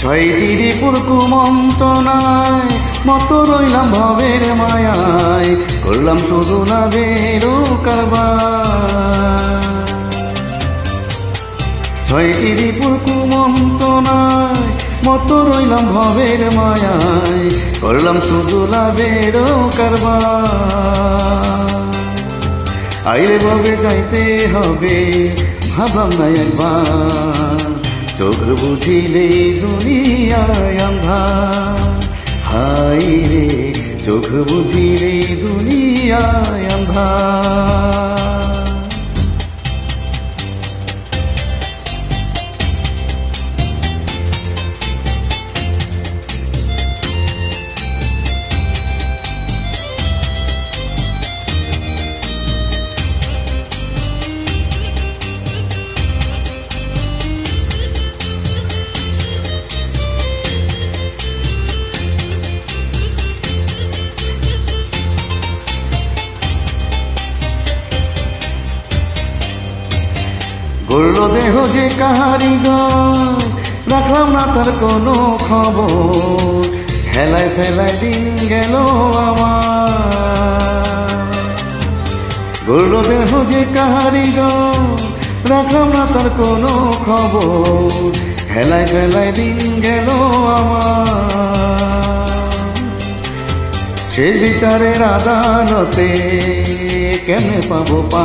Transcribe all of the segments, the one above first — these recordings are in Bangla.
ছয়টি রিপুর কুমন্তনায় মত রইলাম ভবের মায়ায়, করলাম শুধু না বেরো কারবার। ছয়টি রিপুর কুমন্তনায় মত রইলাম ভবের মায়ায়, করলাম শুধু লাভের কারবার। আইলে ভবে যাইতে হবে, ভাবলাম না একবার। চোখ বুঝিলে দুনিয়ায় আন্ধার। হাই রে চোখ বুঝিলে দুনিয়ায় আন্ধার। গড়ল দেহ যে কাহারি রাখলাম না তার কোনো খবর। হেলায় ফেলায় দিন গেল আমার। গড়ল দেহ যে কাহারি রাখলাম না তার কোনো খবর। হেলায় ফেলায় দিন গেল আমার। সে বিচারের আদালতে কেমনে পাবো পা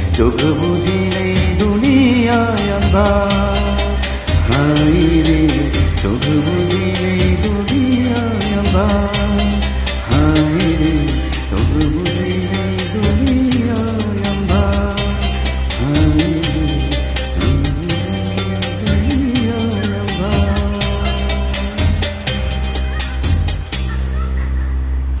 চোখ বুঝি নেই দুনিয়া হাই রে চোখ বুঝি নেই দুনিয়া